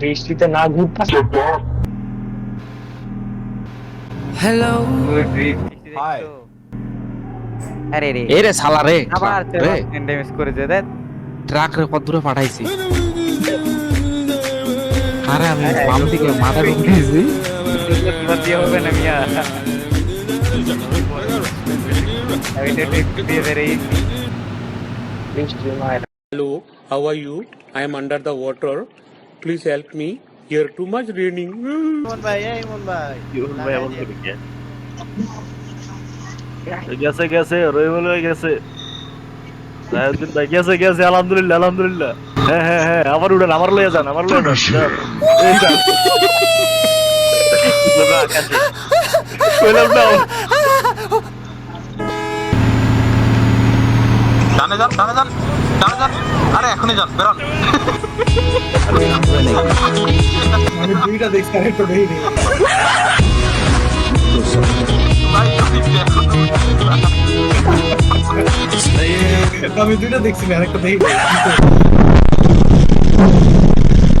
বৃষ্টিতে না ঘুরতাস hello hi আরে রে। এ রে শালা রে। আবার রে। ড্যামেজ করেছে দেখ। ট্রাক রে কত দূরে পাঠাইছি। আরে আমি বাম দিকে মাথা ঢুকিয়েছি দিয়ে হবে না মিয়া Hello, how are you? I am under the water. Please help me. Here too much raining. গেছে গেছে রহিমুল ভাই গেছে। রায়উদ্দিন ভাই গেছে গেছে আলহামদুলিল্লাহ আলহামদুলিল্লাহ। হ্যাঁ হ্যাঁ হ্যাঁ আমার উড়ান আমার লয়ে যান আমার লয়ে যান। যান। এই যান। কইলাম না। ডানে যান ডানে যান ডানে যান। আরে এখনই যান বেরোন। আমি দুইটা দেখছি ভাই জলদি এখন আমি দুইটা দেখছি আরেকটা দেখিনি